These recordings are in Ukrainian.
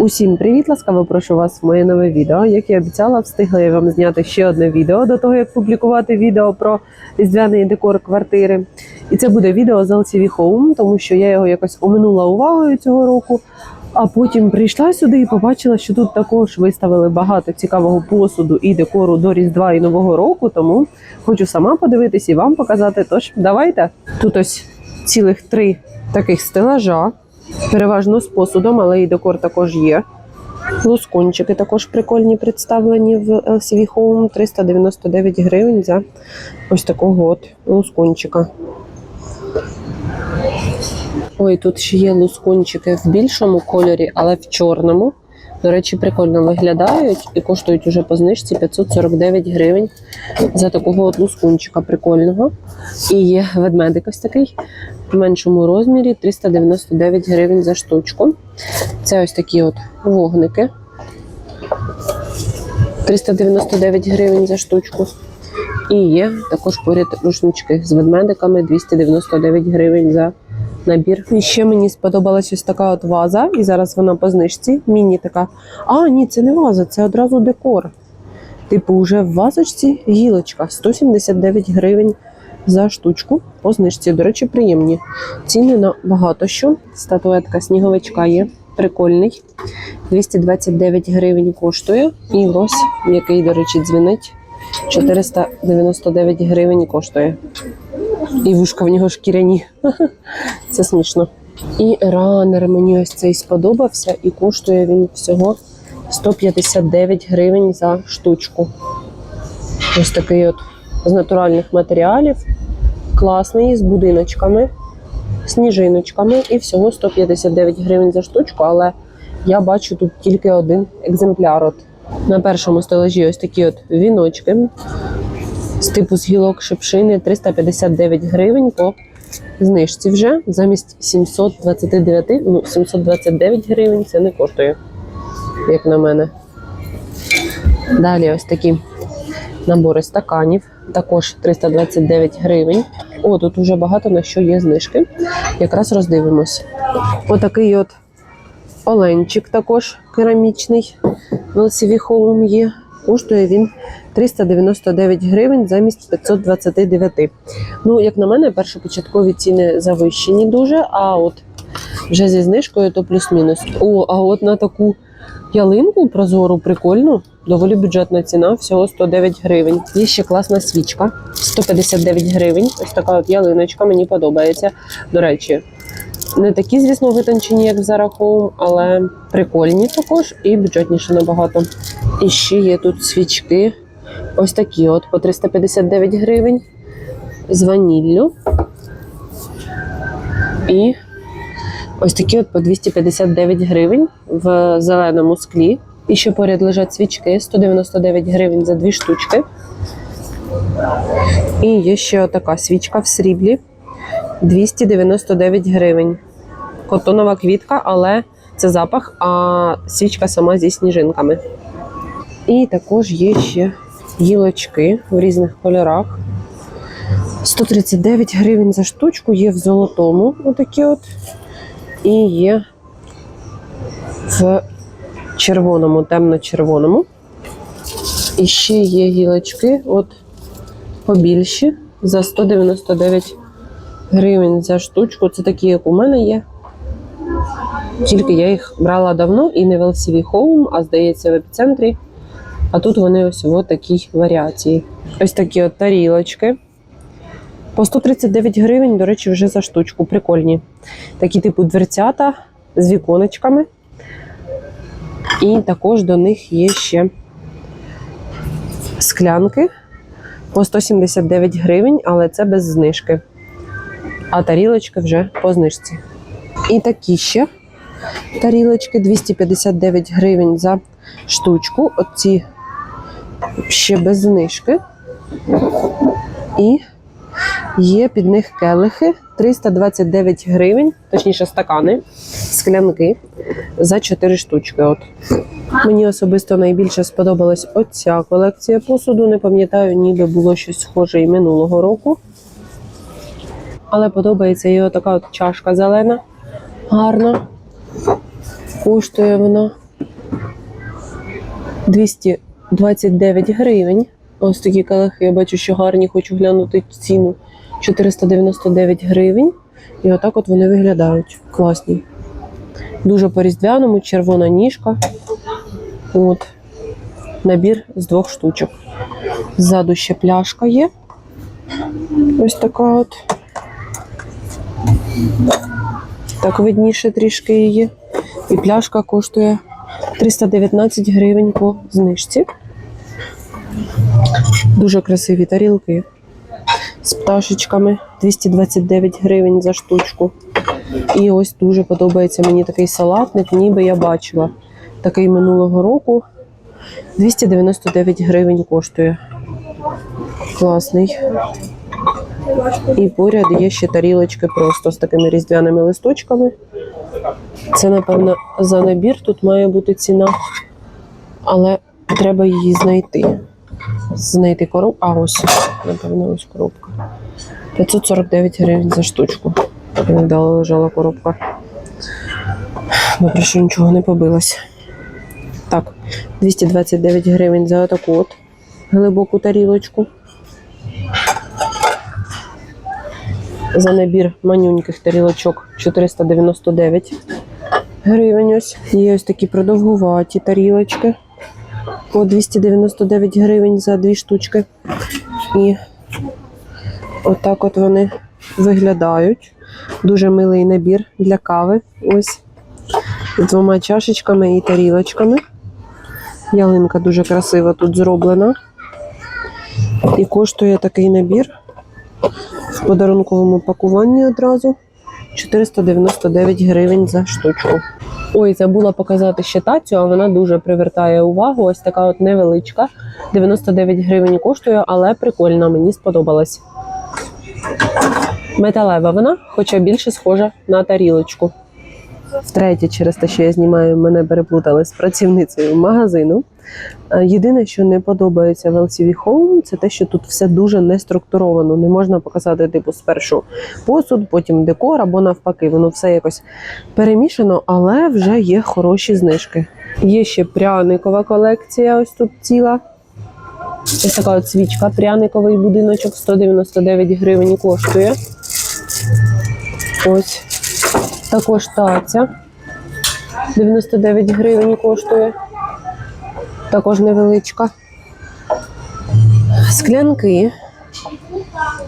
Усім привіт! Ласкаво прошу вас в моє нове відео. Як і обіцяла, встигла я вам зняти ще одне відео до того, як публікувати відео про різдвяний декор квартири. І це буде відео з LCV Home, тому що я його якось оминула увагою цього року. А потім прийшла сюди і побачила, що тут також виставили багато цікавого посуду і декору до Різдва і Нового року. Тому хочу сама подивитись і вам показати. Тож давайте. Тут ось цілих три таких стелажа. Переважно з посудом, але і декор також є. Лускончики також прикольні представлені в LCV Home 399 гривень за ось такого от лускончика. Ой, тут ще є лускончики в більшому кольорі, але в чорному. До речі, прикольно виглядають і коштують уже по знижці 549 гривень за такого от лускунчика прикольного. І є ведмедик ось такий в меншому розмірі 399 гривень за штучку. Це ось такі от вогники. 399 гривень за штучку. І є також поряд рушнички з ведмедиками 299 гривень за набір. І ще мені сподобалась ось така от ваза, і зараз вона по знижці. Міні така. А, ні, це не ваза, це одразу декор. Типу, вже в вазочці гілочка 179 гривень за штучку. По знижці, до речі, приємні. Ціни на багато що. Статуетка сніговичка є. Прикольний. 229 гривень коштує. І ось, який, до речі, дзвінить. 499 гривень коштує. І вушка в нього шкіряні. Це смішно. І ранер мені ось цей сподобався, і коштує він всього 159 гривень за штучку. Ось такий от з натуральних матеріалів. Класний, з будиночками, сніжиночками. І всього 159 гривень за штучку, але я бачу тут тільки один екземпляр. От. На першому стелажі ось такі от віночки з типу з гілок шипшини 359 гривень по знижці вже замість 729, ну 729 гривень це не коштує, як на мене. Далі ось такі набори стаканів, також 329 гривень. О, тут вже багато на що є знижки. Якраз роздивимось. Отакий от оленчик також керамічний. В Home є. Коштує він 399 гривень замість 529. Ну, як на мене, першопочаткові ціни завищені дуже, а от вже зі знижкою то плюс-мінус. О, а от на таку ялинку прозору прикольну, доволі бюджетна ціна, всього 109 гривень. Є ще класна свічка, 159 гривень. Ось така от ялиночка, мені подобається. До речі, не такі, звісно, витончені, як в Zara але прикольні також і бюджетніше набагато. І ще є тут свічки. Ось такі от по 359 гривень з ваніллю. І ось такі от по 259 гривень в зеленому склі. І ще поряд лежать свічки 199 гривень за дві штучки. І є ще така свічка в сріблі 299 гривень. Котонова квітка, але це запах, а свічка сама зі сніжинками. І також є ще гілочки в різних кольорах. 139 гривень за штучку, є в золотому, отакі от. І є в червоному, темно-червоному. І ще є гілочки, от побільші, за 199 гривень за штучку. Це такі, як у мене є. Тільки я їх брала давно і не в LCV Home, а здається, в епіцентрі. А тут вони ось в такій варіації. Ось такі от тарілочки. По 139 гривень, до речі, вже за штучку. Прикольні. Такі типу дверцята з віконечками. І також до них є ще склянки по 179 гривень, але це без знижки. А тарілочки вже по знижці. І такі ще тарілочки 259 гривень за штучку. Оці ще без знижки. І є під них келихи 329 гривень, точніше стакани, склянки за 4 штучки. От. Мені особисто найбільше сподобалась оця колекція посуду. Не пам'ятаю, ніби було щось схоже і минулого року. Але подобається і така от чашка зелена, гарна. Коштує вона 229 гривень. Ось такі келихи, я бачу, що гарні, хочу глянути ціну. 499 гривень. І отак от вони виглядають. Класні. Дуже по-різдвяному, червона ніжка. От. Набір з двох штучок. Ззаду ще пляшка є. Ось така от. Так видніше трішки її. І пляшка коштує 319 гривень по знижці. Дуже красиві тарілки з пташечками 229 гривень за штучку. І ось дуже подобається мені такий салатник, ніби я бачила. Такий минулого року 299 гривень коштує. Класний. І поряд є ще тарілочки просто з такими різдвяними листочками. Це, напевно, за набір тут має бути ціна, але треба її знайти. Знайти коробку. А ось, напевно, ось коробка. 549 гривень за штучку. Так невдало лежала коробка. Добре, що нічого не побилось. Так, 229 гривень за таку от глибоку тарілочку. За набір манюньких тарілочок 499 гривень. Ось. Є ось такі продовгуваті тарілочки по 299 гривень за дві штучки. І отак от вони виглядають. Дуже милий набір для кави. Ось з двома чашечками і тарілочками. Ялинка дуже красиво тут зроблена. І коштує такий набір в подарунковому пакуванні одразу 499 гривень за штучку. Ой, забула показати ще тацю, а вона дуже привертає увагу. Ось така от невеличка. 99 гривень коштує, але прикольна, мені сподобалась. Металева вона, хоча більше схожа на тарілочку. Втретє, через те, що я знімаю, мене переплутали з працівницею магазину. Е, Єдине, що не подобається в LCV Home, це те, що тут все дуже не структуровано. Не можна показати, типу, спершу посуд, потім декор або навпаки. Воно все якось перемішано, але вже є хороші знижки. Є ще пряникова колекція, ось тут ціла. Ось така от свічка, пряниковий будиночок 199 гривень коштує. Ось. Також таця 99 гривень коштує. Також невеличка. Склянки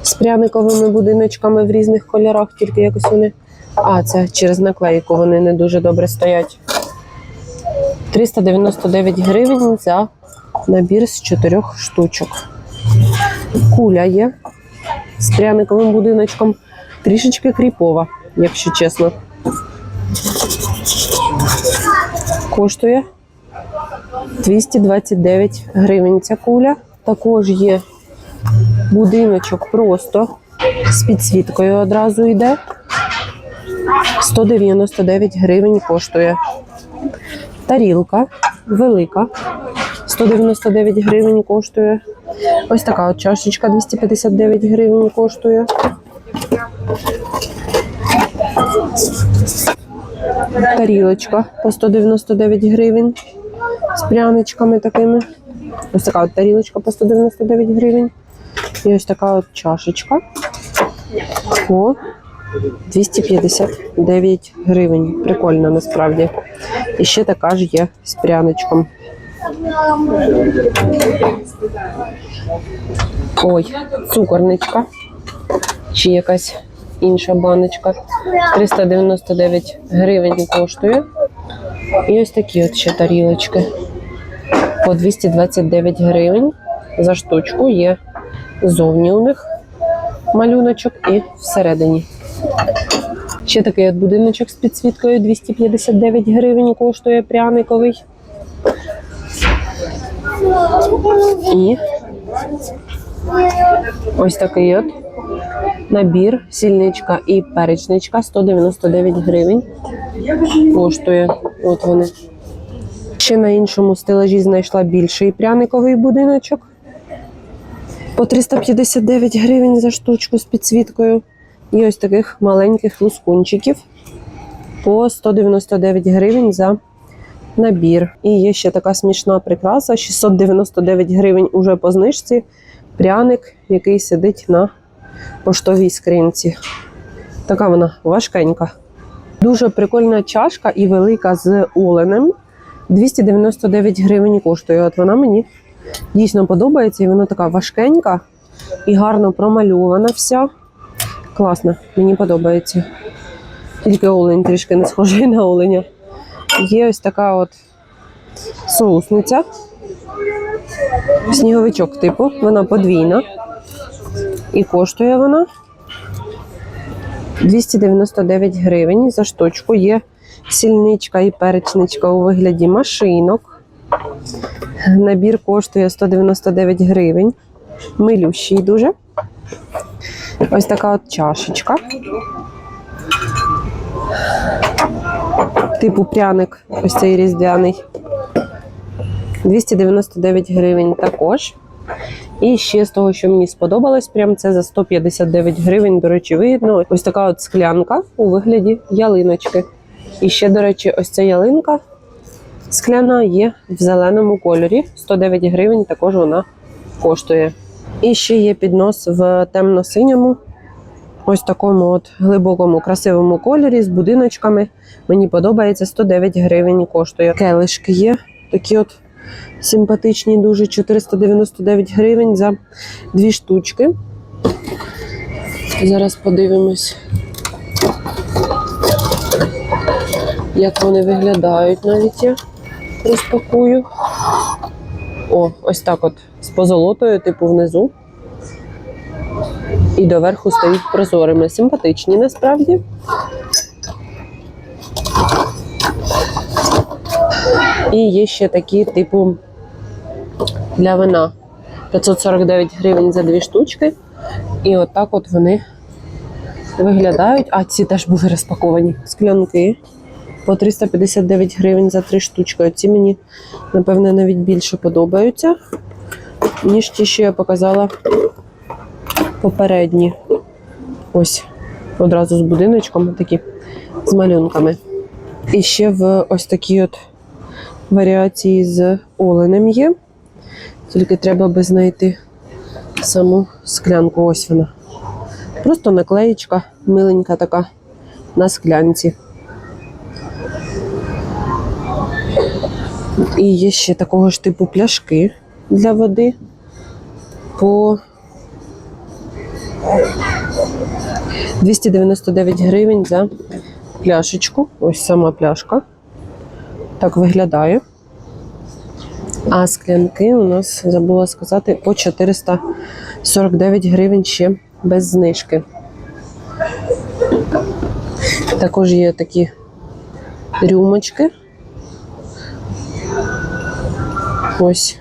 з пряниковими будиночками в різних кольорах, тільки якось вони. А, це через наклейку вони не дуже добре стоять. 399 гривень за набір з чотирьох штучок. Куля є з пряниковим будиночком. Трішечки кріпова, якщо чесно. Коштує 229 гривень ця куля. Також є будиночок просто з підсвіткою одразу йде. 199 гривень коштує. Тарілка велика. 199 гривень коштує. Ось така от чашечка 259 гривень коштує. Тарілочка по 199 гривень з пряничками такими. Ось така от тарілочка по 199 гривень. І ось така от чашечка по 259 гривень. Прикольно насправді. І ще така ж є з пряничком. Ой, цукорничка. Чи якась інша баночка. 399 гривень коштує. І ось такі от ще тарілочки. По 229 гривень за штучку є зовні у них малюночок і всередині. Ще такий от будиночок з підсвіткою 259 гривень коштує пряниковий. І ось такий от набір, сільничка і перечничка 199 гривень. Коштує. От вони. Ще на іншому стелажі знайшла більший пряниковий будиночок. По 359 гривень за штучку з підсвіткою. І ось таких маленьких лускунчиків по 199 гривень за набір. І є ще така смішна прикраса: 699 гривень уже по знижці. Пряник, який сидить на поштовій скринці. Така вона важкенька. Дуже прикольна чашка і велика з оленем. 299 гривень коштує. От вона мені дійсно подобається, і вона така важкенька і гарно промальована вся. Класно, мені подобається. Тільки олень трішки не схожий на оленя. Є ось така от соусниця. Сніговичок типу, вона подвійна. І коштує вона 299 гривень за штучку. Є сільничка і перечничка у вигляді машинок. Набір коштує 199 гривень. Милющий дуже. Ось така от чашечка. Типу пряник, ось цей різдвяний. 299 гривень також. І ще з того, що мені сподобалось, прям це за 159 гривень, до речі, вигідно. Ось така от склянка у вигляді ялиночки. І ще, до речі, ось ця ялинка скляна є в зеленому кольорі. 109 гривень також вона коштує. І ще є піднос в темно-синьому, ось такому от глибокому, красивому кольорі з будиночками. Мені подобається 109 гривень коштує. Келишки є такі от симпатичні, дуже 499 гривень за дві штучки. Зараз подивимось, як вони виглядають навіть я розпакую. О, ось так от з позолотою, типу внизу. І доверху стоїть прозорими. Симпатичні насправді. І є ще такі, типу, для вина. 549 гривень за дві штучки. І отак от вони виглядають. А ці теж були розпаковані. Склянки по 359 гривень за три штучки. Оці мені, напевне, навіть більше подобаються, ніж ті, що я показала попередні. Ось одразу з будиночком, такі з малюнками. І ще в ось такій от варіації з оленем є. Тільки треба би знайти саму склянку. Ось вона. Просто наклеєчка, миленька така на склянці. І є ще такого ж типу пляшки для води по 299 гривень за пляшечку. Ось сама пляшка. Так виглядає. А склянки у нас забула сказати по 449 гривень ще без знижки. Також є такі рюмочки. Ось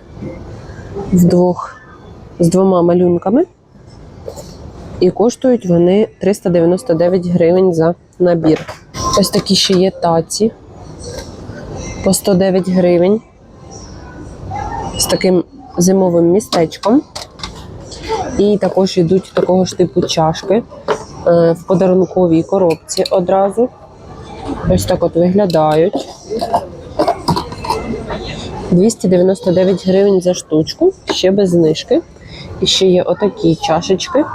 вдвох з двома малюнками. І коштують вони 399 гривень за набір. Ось такі ще є таці по 109 гривень з таким зимовим містечком. І також йдуть такого ж типу чашки е, в подарунковій коробці одразу. Ось так от виглядають. 299 гривень за штучку, ще без знижки. І ще є отакі чашечки.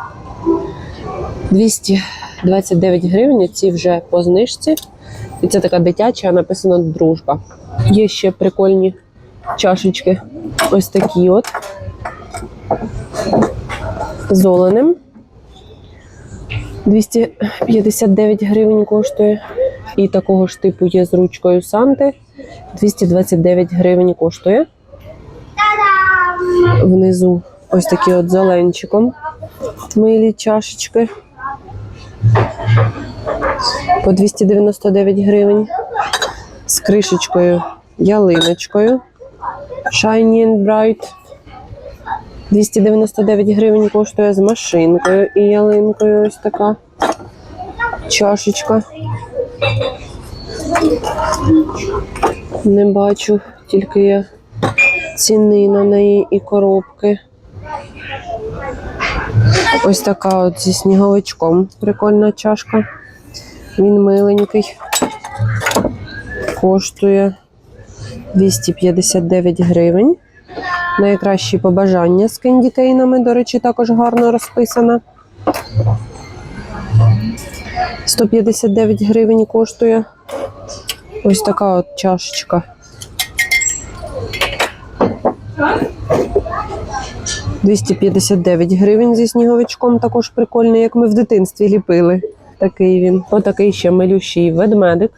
229 гривень, ці вже по знижці. І це така дитяча, написано дружба. Є ще прикольні чашечки. Ось такі от. З оленем. 259 гривень коштує. І такого ж типу є з ручкою Санти. 229 гривень коштує. Внизу ось такі от з оленчиком. Милі чашечки. По 299 гривень. З кришечкою, ялиночкою. Shiny and Bright. 299 гривень коштує з машинкою і ялинкою. Ось така чашечка. Не бачу, тільки я ціни на неї і коробки. Ось така от зі сніговичком. Прикольна чашка. Він миленький. Коштує 259 гривень. Найкращі побажання з кендікейнами, до речі, також гарно розписано. 159 гривень коштує. Ось така от чашечка. «259 гривень зі сніговичком, також прикольний, як ми в дитинстві ліпили. Такий він. Отакий ще милющий ведмедик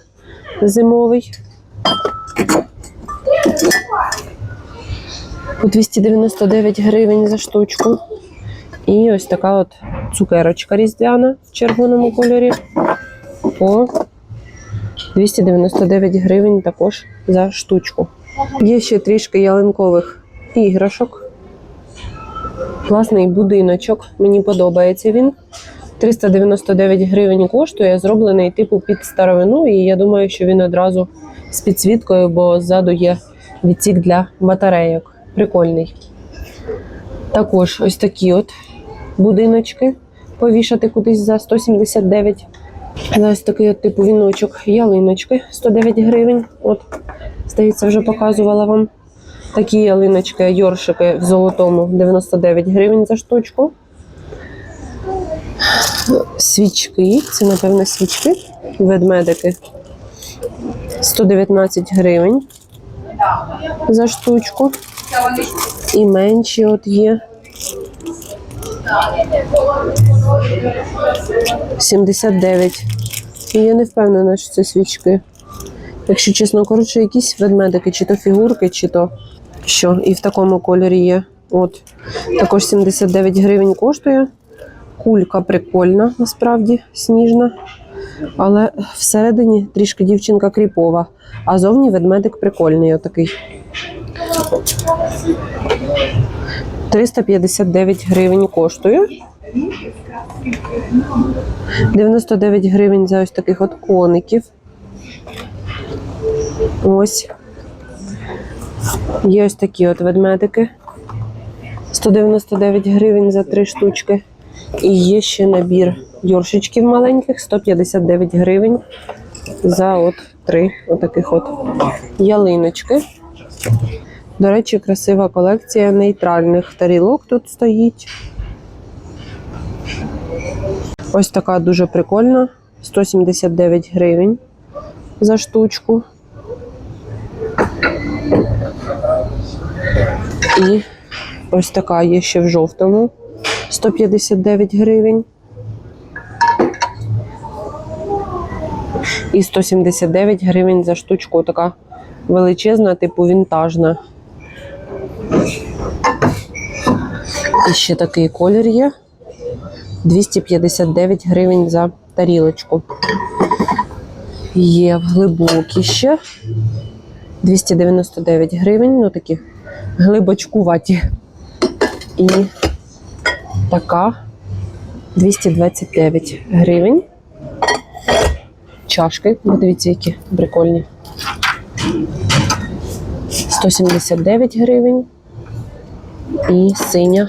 зимовий. По 299 гривень за штучку. І ось така от цукерочка різдвяна в червоному кольорі. По 299 гривень також за штучку. Є ще трішки ялинкових іграшок. Класний будиночок. Мені подобається він. 399 гривень коштує, зроблений типу під старовину, і я думаю, що він одразу з підсвіткою, бо ззаду є відсік для батарейок. Прикольний. Також ось такі от будиночки повішати кудись за 179. За ось такий от типу віночок ялиночки 109 гривень. От, здається, вже показувала вам. Такі ялиночки, йоршики в золотому 99 гривень за штучку. Свічки, це, напевно, свічки, ведмедики. 119 гривень за штучку. І менші от є. 79. І я не впевнена, що це свічки. Якщо чесно, коротше, якісь ведмедики, чи то фігурки, чи то що. І в такому кольорі є. От. Також 79 гривень коштує. Кулька прикольна, насправді, сніжна. Але всередині трішки дівчинка кріпова. А зовні ведмедик прикольний отакий. 359 гривень коштує. 99 гривень за ось таких от коників. Ось. Є ось такі от ведмедики. 199 гривень за три штучки. І є ще набір йоршичків маленьких, 159 гривень за от три отаких от ялиночки. До речі, красива колекція нейтральних тарілок тут стоїть. Ось така дуже прикольна. 179 гривень за штучку. І ось така є ще в жовтому. 159 гривень. І 179 гривень за штучку. Така величезна, типу вінтажна. І ще такий колір є. 259 гривень за тарілочку. Є в глибокі ще. 299 гривень, ну такі глибочкуваті. І така 229 гривень. Чашки, подивіться, які прикольні. 179 гривень. І синя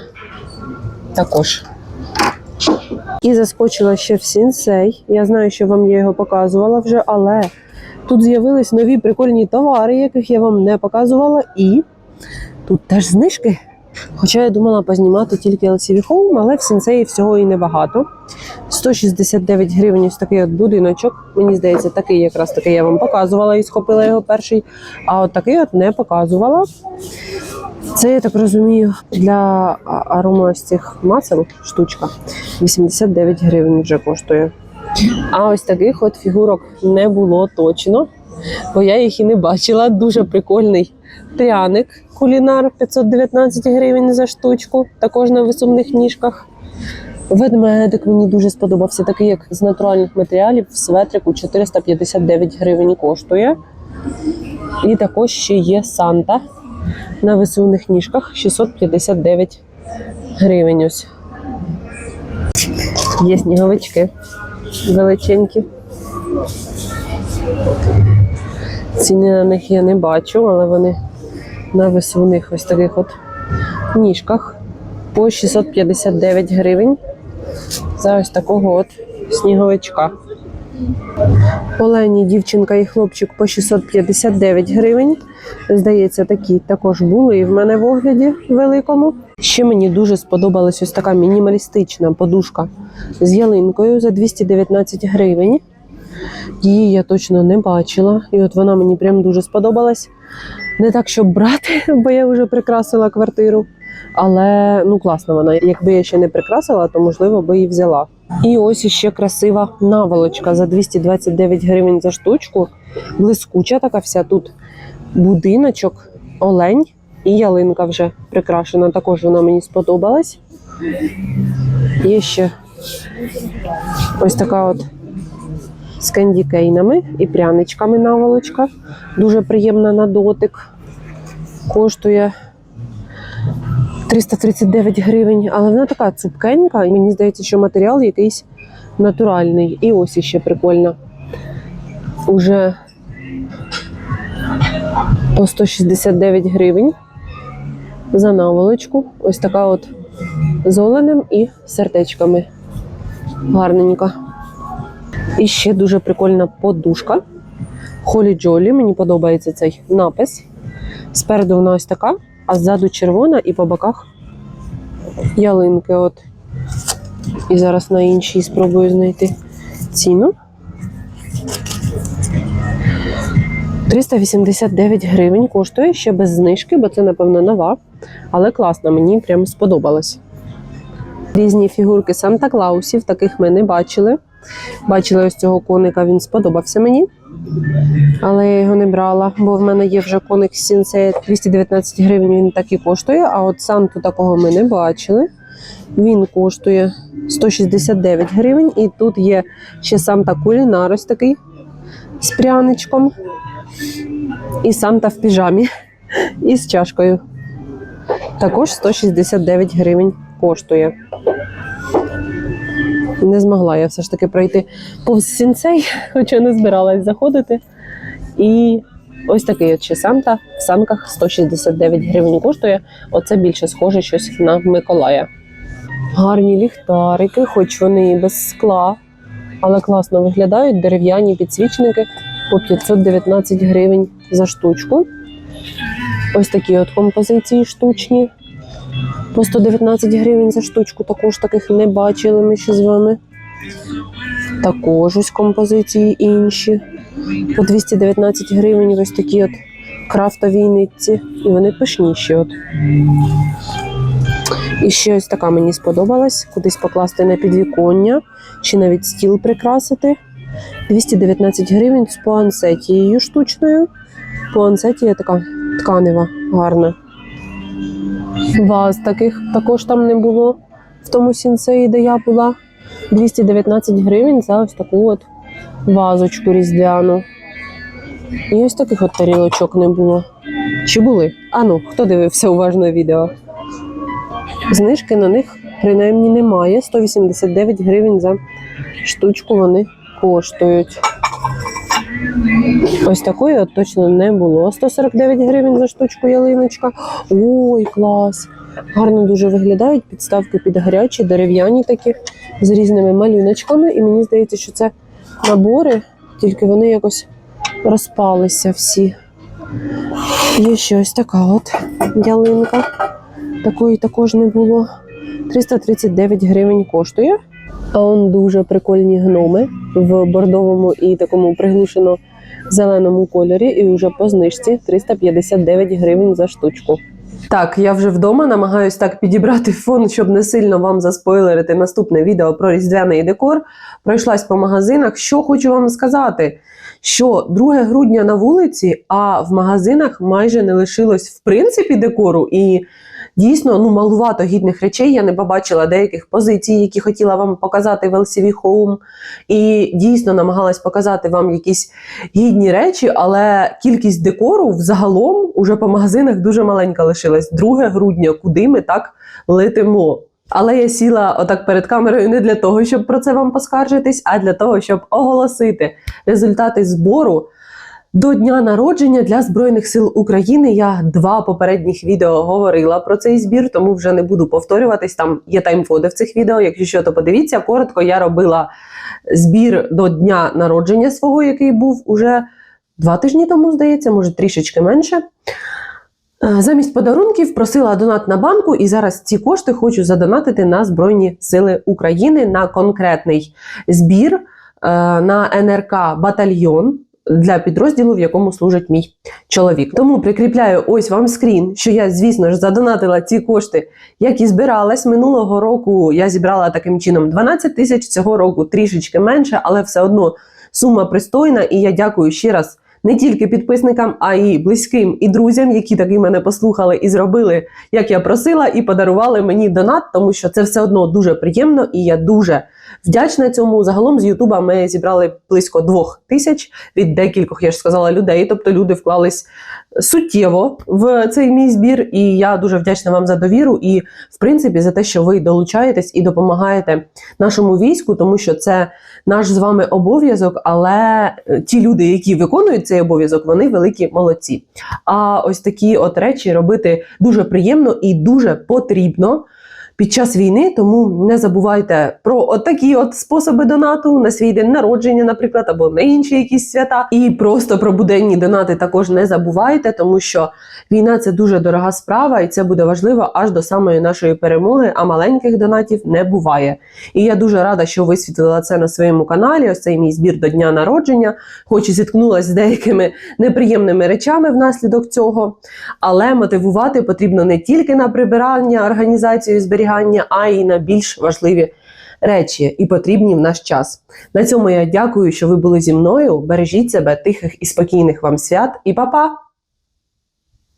також. І заскочила ще в сінсей. Я знаю, що вам я його показувала вже, але тут з'явились нові прикольні товари, яких я вам не показувала, і тут теж знижки. Хоча я думала познімати тільки LCV Home, але в сінсеї всього і небагато. 169 гривень ось такий от будиночок. Мені здається, такий якраз такий я вам показувала і схопила його перший. А от такий от не показувала. Це, я так розумію, для арома з цих масел штучка 89 гривень вже коштує. А ось таких от фігурок не було точно, бо я їх і не бачила. Дуже прикольний пряник кулінар 519 гривень за штучку, також на висувних ніжках. Ведмедик мені дуже сподобався, такий як з натуральних матеріалів в светрику 459 гривень коштує. І також ще є Санта на висувних ніжках 659 гривень. Ось. Є сніговички величенькі. Ціни на них я не бачу, але вони на висувних ось таких от ніжках по 659 гривень за ось такого от сніговичка. Олені дівчинка і хлопчик по 659 гривень. Здається, такі також були і в мене в огляді великому. Ще мені дуже сподобалась ось така мінімалістична подушка з ялинкою за 219 гривень. Її я точно не бачила, і от вона мені прям дуже сподобалась. Не так, щоб брати, бо я вже прикрасила квартиру. Але ну класна вона. Якби я ще не прикрасила, то можливо би і взяла. І ось іще красива наволочка за 229 гривень за штучку. Блискуча така вся тут будиночок, олень і ялинка вже прикрашена. Також вона мені сподобалась. Є ще ось така от з кендікейнами і пряничками наволочка. Дуже приємна на дотик. Коштує 339 гривень, але вона така цупкенька, і мені здається, що матеріал якийсь натуральний. І ось іще прикольно. Уже по 169 гривень за наволочку. Ось така от з оленем і сердечками. Гарненька. І ще дуже прикольна подушка. Холі Джолі. Мені подобається цей напис. Спереду вона ось така, а ззаду червона і по боках ялинки. От. І зараз на іншій спробую знайти ціну. 389 гривень коштує ще без знижки, бо це, напевно, нова. Але класна, мені прям сподобалось. Різні фігурки Санта-Клаусів, таких ми не бачили. Бачили ось цього коника, він сподобався мені. Але я його не брала, бо в мене є вже коник Сінсей 219 гривень, він так і коштує. А от Санту такого ми не бачили. Він коштує 169 гривень. І тут є ще Санта Кулінар, ось такий з пряничком. І Санта в піжамі і з чашкою. Також 169 гривень коштує. Не змогла я все ж таки пройти повз сінцей, хоча не збиралась заходити. І ось такий от Санта в санках 169 гривень коштує. Оце більше схоже щось на Миколая. Гарні ліхтарики, хоч вони і без скла, але класно виглядають дерев'яні підсвічники по 519 гривень за штучку. Ось такі от композиції штучні. По 119 гривень за штучку також таких не бачили ми ще з вами. Також ось композиції інші. По 219 гривень ось такі от крафтові нитці. І вони пишніші. От. І ще ось така мені сподобалась. Кудись покласти на підвіконня чи навіть стіл прикрасити. 219 гривень з пуансетією штучною. Пуансетія така тканева, гарна. Ваз таких також там не було в тому сінсеї, де я була. 219 гривень за ось таку от вазочку різдвяну. І ось таких от тарілочок не було. Чи були? А ну, хто дивився уважно відео? Знижки на них принаймні немає. 189 гривень за штучку вони коштують. Ось такої от точно не було. 149 гривень за штучку ялиночка. Ой, клас! Гарно дуже виглядають підставки під гарячі, дерев'яні такі з різними малюночками. І мені здається, що це набори, тільки вони якось розпалися всі. Є ще ось така от ялинка. Такої також не було. 339 гривень коштує. Он дуже прикольні гноми в бордовому і такому приглушено зеленому кольорі, і вже по знижці 359 гривень за штучку. Так, я вже вдома намагаюсь так підібрати фон, щоб не сильно вам заспойлерити наступне відео про різдвяний декор. Пройшлась по магазинах. Що хочу вам сказати? Що 2 грудня на вулиці, а в магазинах майже не лишилось в принципі декору. І дійсно ну малувато гідних речей. Я не побачила деяких позицій, які хотіла вам показати в LCV Home. І дійсно намагалась показати вам якісь гідні речі, але кількість декору взагалом уже по магазинах дуже маленька лишилась. 2 грудня, куди ми так летимо. Але я сіла отак перед камерою не для того, щоб про це вам поскаржитись, а для того, щоб оголосити результати збору до дня народження для Збройних сил України. Я два попередніх відео говорила про цей збір, тому вже не буду повторюватись. Там є тайм-коди в цих відео. Якщо що, то подивіться. Коротко, я робила збір до дня народження свого, який був уже два тижні тому, здається, може трішечки менше. Е, Замість подарунків просила донат на банку, і зараз ці кошти хочу задонатити на Збройні Сили України на конкретний збір е, на НРК батальйон для підрозділу, в якому служить мій чоловік. Тому прикріпляю ось вам скрін, що я, звісно ж, задонатила ці кошти, як і збиралась минулого року. Я зібрала таким чином 12 тисяч цього року, трішечки менше, але все одно сума пристойна. І я дякую ще раз не тільки підписникам, а й близьким і друзям, які таки мене послухали і зробили, як я просила, і подарували мені донат, тому що це все одно дуже приємно, і я дуже вдячна цьому. Загалом з Ютуба ми зібрали близько двох тисяч від декількох, я ж сказала, людей. Тобто люди вклались суттєво в цей мій збір. І я дуже вдячна вам за довіру і, в принципі, за те, що ви долучаєтесь і допомагаєте нашому війську, тому що це наш з вами обов'язок. Але е, ті люди, які виконують цей обов'язок, вони великі молодці. А ось такі от речі робити дуже приємно і дуже потрібно. Під час війни, тому не забувайте про такі от способи донату на свій день народження, наприклад, або на інші якісь свята. І просто про буденні донати також не забувайте, тому що війна це дуже дорога справа, і це буде важливо аж до самої нашої перемоги. А маленьких донатів не буває. І я дуже рада, що висвітлила це на своєму каналі. Ось цей мій збір до дня народження, хоч і зіткнулася з деякими неприємними речами внаслідок цього. Але мотивувати потрібно не тільки на прибирання, організацію зберігання, а й на більш важливі речі і потрібні в наш час. На цьому я дякую, що ви були зі мною. Бережіть себе, тихих і спокійних вам свят, і па-па!